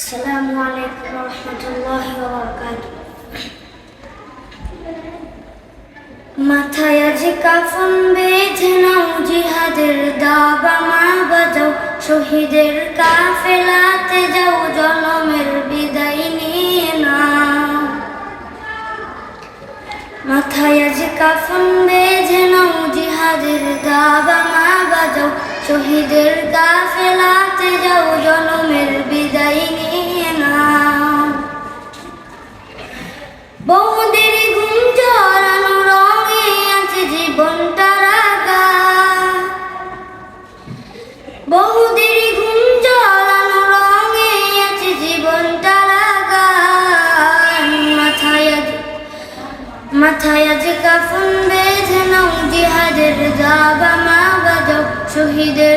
السلام عليكم ورحمة الله وبركاته মাথায় আজ কাফন বেঁধে নাও জিহাদের দাবা মা বাজাও শহীদের কাফেলাতে যাও জনমের বিদায় নিয়ে নাও মাথায় আজ কাফন বেঁধে নাও জিহাদের দাবা মা বাজাও শহীদের কাফেলাতে বহুদের ঘুম ঘুম রাগা। মাথায় আজ, মাথায় কাফন বেঁধে নাও জিহাদের দাবা মা বাজাও শহীদের